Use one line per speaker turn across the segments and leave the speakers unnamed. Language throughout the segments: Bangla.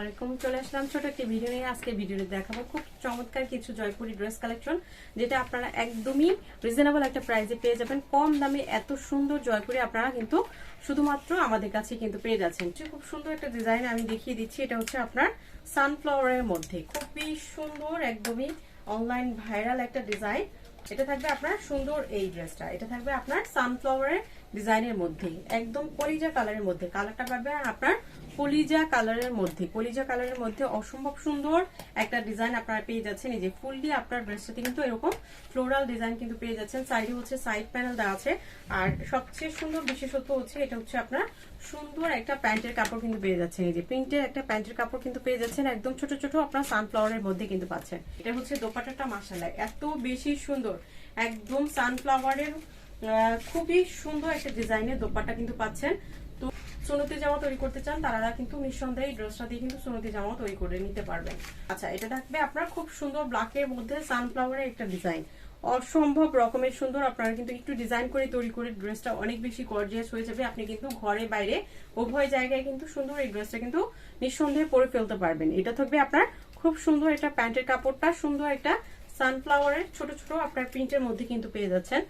আলাইকুম। চলে আসলাম ভিডিও নিয়ে। খুব চমৎকার কিছু জয়পুরি ড্রেস কালেকশন, যেটা আপনারা একদমই একটা পেয়ে যাবেন। কম দামে এত সুন্দর জয়পুরি আপনারা কিন্তু শুধুমাত্র আমাদের কাছে কিন্তু পেয়ে যাচ্ছেন। খুব সুন্দর একটা ডিজাইন আমি দেখিয়ে দিচ্ছি, এটা হচ্ছে আপনার সানফ্লাওয়ারের মধ্যে। খুবই সুন্দর, একদমই অনলাইন ভাইরাল একটা ডিজাইন এটা থাকবে আপনার সুন্দর এই ড্রেসটা এটা থাকবে আপনার সানফ্লাওয়ারের ডিজাইনের মধ্যে একদম কলিজা কালারের মধ্যে। কালারটা পাবে আপনার কলিজা কালারের মধ্যে। কলিজা কালারের মধ্যে অসম্ভব সুন্দর একটা ডিজাইন আপনারা পেয়ে যাচ্ছেন। এই যে ফুললি আপনার ড্রেসটাতে কিন্তু এরকম ফ্লোরাল ডিজাইন কিন্তু পেয়ে যাচ্ছেন। সাইডে হচ্ছে সাইড প্যানেল দেওয়া আছে। আর সবচেয়ে সুন্দর বিশেষত্ব হচ্ছে, এটা হচ্ছে আপনার সুন্দর একটা প্যান্টের কাপড় কিন্তু পেয়ে যাচ্ছেন। এই যে প্রিন্টের একটা প্যান্টের কাপড় কিন্তু পেয়ে যাচ্ছেন। একদম ছোট ছোট আপনার সানফ্লাওয়ারের মধ্যে কিন্তু পাচ্ছেন। এটা হচ্ছে দোপাটাটা মাসালা এত বেশি সুন্দর। একদম সানফ্লাওয়ারের খুবই সুন্দর একটা ডিজাইনের দোপাট্টা কিন্তু পাচ্ছেন। তো সুনতি জামা তৈরি করতে চান তারা কিন্তু নিঃসন্দেহে এই ড্রেসটা দিয়ে কিন্তু সুনতি জামা তৈরি করে নিতে পারবেন। আচ্ছা এটা থাকবে আপনার খুব সুন্দর ব্ল্যাকের মধ্যে সানফ্লাওয়ারের একটা ডিজাইন অসম্ভব রকমের সুন্দর, আপনারা কিন্তু একটু ডিজাইন করে তৈরি করে ড্রেসটা অনেক বেশি গর্জিয়াস হয়ে যাবে। আপনি কিন্তু ঘরে বাইরে উভয় জায়গায় কিন্তু সুন্দর এই ড্রেসটা কিন্তু নিঃসন্দেহে পরে ফেলতে পারবেন। এটা থাকবে আপনার খুব সুন্দর একটা প্যান্টের কাপড়টা, সুন্দর একটা সানফ্লাওয়ারের ছোট ছোট আপনার প্রিন্টের মধ্যে কিন্তু পেয়ে যাচ্ছেন।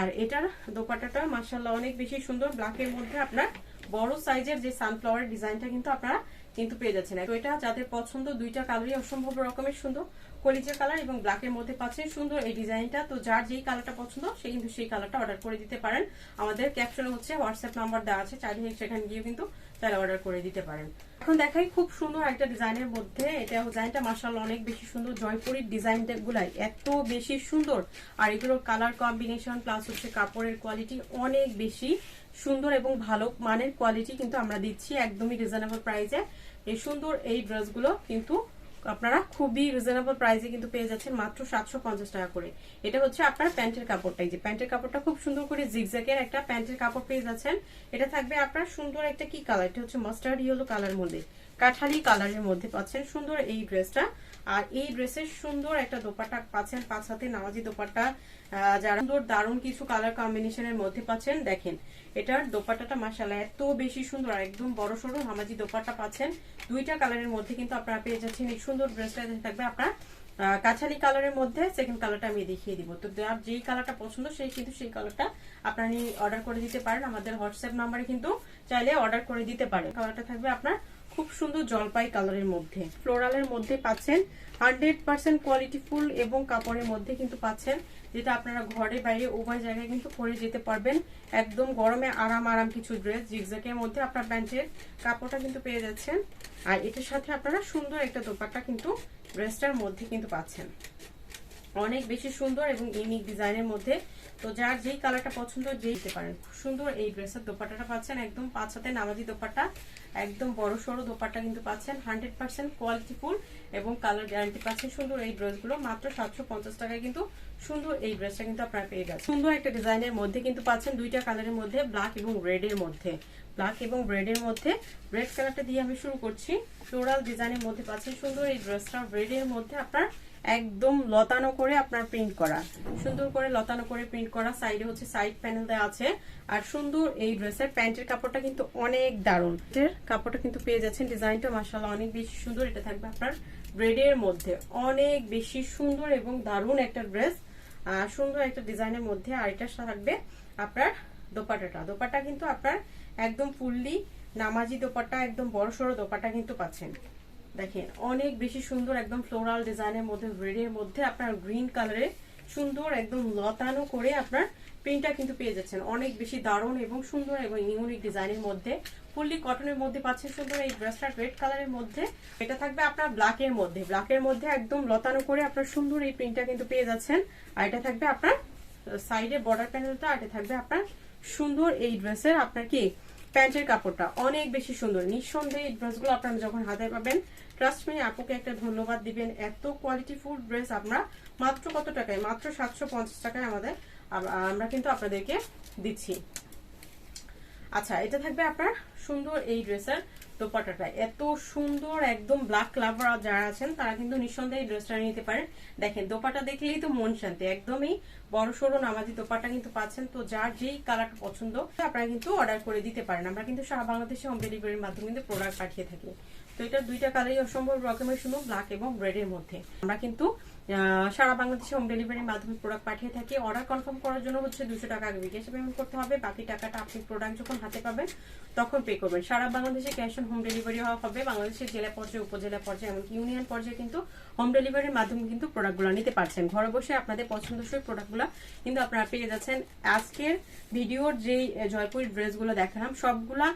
আর এটার দোপাটাটা মার্শাল্লাহ অনেক বেশি সুন্দর ব্ল্যাকের মধ্যে আপনার বড় সাইজের যে সানফ্লাওয়ার ডিজাইনটা কিন্তু আপনারা কিন্তু পেয়ে যাচ্ছেন। তো এটা যাদের পছন্দ, দুইটা কালারই অসম্ভব রকমের সুন্দর। কলিজা কালার এবং ব্ল্যাকের মধ্যে পাচ্ছেন সুন্দর এই ডিজাইনটা তো যার যেই কালারটা পছন্দ, সে কিন্তু সেই কালারটা অর্ডার করে দিতে পারেন। আমাদের ক্যাপশনে হচ্ছে হোয়াটসঅ্যাপ নাম্বার দেওয়া আছে, চাইলে সেখানে গিয়ে কিন্তু তাহলে অর্ডার করে দিতে পারেন। এখন দেখাই খুব সুন্দর একটা ডিজাইনের মধ্যে। এটা ডিজাইনটা মার্শাল্লাহ অনেক বেশি সুন্দর, জয়পুরীর ডিজাইন গুলাই এত বেশি সুন্দর। আর এগুলোর কালার কম্বিনেশন প্লাস হচ্ছে কাপড়ের কোয়ালিটি অনেক বেশি। সুন্দর এবং ভালো মানের কোয়ালিটি কিন্তু আমরা দিচ্ছি একদমই রিজনেবল প্রাইসে এই সুন্দর এই ড্রেসগুলো কিন্তু আপনারা খুবই রিজনেবল প্রাইসে কিন্তু পেয়ে যাচ্ছেন মাত্র সাতশো পঞ্চাশ টাকা করে। এটা হচ্ছে আপনার প্যান্টের কাপড়টা। এই যে প্যান্টের কাপড়টা খুব সুন্দর করে জিগজ্যাগের একটা প্যান্টের কাপড় পেয়ে যাচ্ছেন। এটা থাকবে আপনার সুন্দর একটা কি কালার এটা হচ্ছে মাস্টার্ড ইয়েলো কালার মধ্যে। কাঠালি কালারের মধ্যে পাচ্ছেন সুন্দর এই ড্রেসটা। আর এই ড্রেসের সুন্দর একটা দোপাট্টা পাচ্ছেন পাঁচ হাতে নামাজি দোপাট্টা আহ, যারা সুন্দর দারুণ কিছু কালার কম্বিনেশনের মধ্যে পাচ্ছেন দেখেন এটার দোপাট্টাটা মাসাল্লাহ এত বেশি সুন্দর একদম বড় সড়ো নামাজি দোপাট্টা পাচ্ছেন। দুইটা কালারের মধ্যে কিন্তু আপনারা পেয়ে যাচ্ছেন এই সুন্দর ড্রেসটা থাকবে আপনার কাছালি কালারের মধ্যে সেকেন্ড কালারটা আমি দেখিয়ে দিব। তো যেই কালারটা পছন্দ সেই কিন্তু সেই কালারটা আপনারা অর্ডার করে দিতে পারেন। আমাদের হোয়াটসঅ্যাপ নাম্বারে কিন্তু চাইলে অর্ডার করে দিতে পারেন। কালারটা থাকবে আপনার খুব সুন্দর জলপাই কালারের মধ্যে। ফ্লোরালের মধ্যে পাচ্ছেন হান্ড্রেড পার্সেন্ট কোয়ালিটি ফুল এবং কাপড়ের মধ্যে কিন্তু পাচ্ছেন, যেটা আপনারা ঘরে বাইরে উভয় জায়গায় কিন্তু পরে যেতে পারবেন। একদম গরমে আরাম আরাম কিছু ড্রেস জিগজ্যাকের মধ্যে আপনার প্যান্টের কাপড়টা কিন্তু পেয়ে যাচ্ছেন। আর এটার সাথে আপনারা সুন্দর একটা দোপাট্টা কিন্তু ড্রেসটার মধ্যে কিন্তু পাচ্ছেন। অনেক বেশি সুন্দর এবং ইউনিক ডিজাইনের মধ্যে। তো যার যেই কালারটা পছন্দ যেই পারেন। খুব সুন্দর এই ড্রেসের দোপাট্টাটা পাচ্ছেন, একদম পাঁচ হাতে নামাজি দোপাট্টা। একদম বড় সড়ো দোপাট্টা কিন্তু পাচ্ছেন হান্ড্রেড পার্সেন্ট কোয়ালিটিফুল এবং কালার গ্যারান্টি পাচ্ছেন সুন্দর এই ড্রেসগুলো মাত্র সাতশো পঞ্চাশ টাকায় কিন্তু সুন্দর এই ড্রেসটা কিন্তু আপনারা পেয়ে গেছেন সুন্দর একটা ডিজাইনের মধ্যে কিন্তু পাচ্ছেন দুইটা কালারের মধ্যে ব্ল্যাক এবং রেড এর মধ্যে। ব্ল্যাক এবং রেড এর মধ্যে রেড কালারটা দিয়ে আমি শুরু করছি। ফ্লোরাল ডিজাইনের মধ্যে পাচ্ছেন সুন্দর এই ড্রেসটা রেড এর মধ্যে আপনার একদম লতানো করে আপনার প্রিন্ট করা। সুন্দর করে লতানো করে প্রিন্ট করা। সাইডে হচ্ছে সাইড প্যানেল দেওয়া আছে। আর সুন্দর এই ড্রেসের প্যান্টের কাপড়টা কিন্তু অনেক দারুণ। কাপড়টা কিন্তু পেয়ে যাচ্ছেন ডিজাইনটা মাসাল্লাহ অনেক বেশি সুন্দর। এটা থাকবে আপনার রেডের মধ্যে। অনেক বেশি সুন্দর এবং দারুণ একটা ড্রেস সুন্দর একটা ডিজাইনের মধ্যে আর এটা থাকবে আপনার দোপাটাটা দোপাটা কিন্তু আপনার একদম ফুললি নামাজি দোপাটা একদম বড় সড়ো দোপাটা কিন্তু পাচ্ছেন। দেখেন, অনেক বেশি সুন্দর একদম ফ্লোরাল ডিজাইনের মধ্যে রেডের মধ্যে আপনার গ্রিন কালারে সুন্দর একদম লতানো করে আপনার প্রিন্টটা কিন্তু পেয়ে যাচ্ছেন। অনেক বেশি দারুণ এবং সুন্দর এবং ইউনিক ডিজাইনের মধ্যে। ফুললি কটনের মধ্যে পাচ্ছেন সুন্দর এই ড্রেসটা রেড কালারের মধ্যে। এটা থাকবে আপনার ব্ল্যাকের মধ্যে। ব্ল্যাকের মধ্যে একদম লতানো করে আপনার সুন্দর এই প্রিন্টটা কিন্তু পেয়ে যাচ্ছেন। আর এটা থাকবে আপনার সাইডে বর্ডার প্যানেলটা আর এটা থাকবে আপনার সুন্দর এই ড্রেসের আপনার কি? প্যান্টের কাপড়টা। অনেক বেশি সুন্দর। নিঃসন্দেহে এই ড্রেসগুলো আপনারা যখন হাতে পাবেন ট্রাস্ট মি আপুকে একটা ধন্যবাদ দিবেন। এত কোয়ালিটি ফুল ড্রেস আমরা মাত্র কত টাকায়? মাত্র সাতশো পঞ্চাশ টাকায় আমাদের আম- আমরা কিন্তু আপনাদেরকে দিচ্ছি। আচ্ছা এটা থাকবে আপনার সুন্দর এই ড্রেসের দোপাট্টাটা। এত সুন্দর, একদম ব্ল্যাক লাভার যারা আছেন, তারা কিন্তু নিঃসন্দেহে ড্রেসটা নিতে পারেন। দেখেন দোপাটা দেখলেই তো মন শান্তি। একদমই বড় সড়ো নামাজি দোপাটা কিন্তু পাচ্ছেন। তো যার যেই কালারটা পছন্দ, আপনারা কিন্তু অর্ডার করে দিতে পারেন। আমরা কিন্তু সারা বাংলাদেশে হোম ডেলিভারির মাধ্যমে কিন্তু প্রোডাক্ট পাঠিয়ে থাকি। তো এটা দুইটা কালারই অসম্ভব রকমের সুন্দর ব্ল্যাক এবং রেড এর মধ্যে। আমরা কিন্তু সারা বাংলাদেশে হোম ডেলিভারির মাধ্যমে প্রোডাক্ট পাঠিয়ে থাকি। অর্ডার কনফার্ম করার জন্য হচ্ছে দুশো টাকা আগে বিকাশে পেমেন্ট করতে হবে। বাকি টাকাটা আপনি প্রোডাক্ট যখন হাতে পাবেন, তখন পে করবেন। সারা বাংলাদেশে ক্যাশ অন হোম ডেলিভারি হওয়া হবে। বাংলাদেশের জেলা পর্যায়ে, উপজেলা পর্যায়ে, এমনকি ইউনিয়ন পর্যায়ে কিন্তু হোম ডেলিভারির মাধ্যমে কিন্তু প্রোডাক্টগুলো নিতে পারছেন। ঘরে বসে আপনাদের পছন্দসই প্রোডাক্টগুলো কিন্তু আপনারা পেয়ে যাচ্ছেন। আজকের ভিডিওর যেই জয়পুরি ড্রেসগুলো দেখালাম, সবগুলা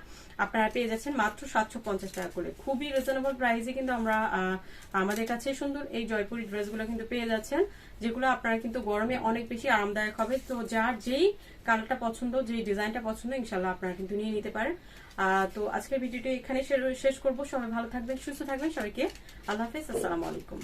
আপনারা পেয়ে যাচ্ছেন মাত্র সাতশো পঞ্চাশ টাকা করে। খুবই রিজনেবল প্রাইসে কিন্তু আমরা আমাদের কাছে সুন্দর এই জয়পুরি ড্রেসগুলো কিন্তু পেয়ে যাচ্ছেন, যেগুলো আপনারা কিন্তু গরমে অনেক বেশি আরামদায়ক হবে। তো যার যেই কালারটা পছন্দ, যেই ডিজাইনটা পছন্দ ইনশাল্লাহ আপনারা কিন্তু নিয়ে নিতে পারেন। তো আজকের ভিডিওটি এখানে শেষ করব। সবাই ভালো থাকবেন, সুস্থ থাকবেন সবাইকে। আল্লাহ হাফিজ, আসসালামু আলাইকুম।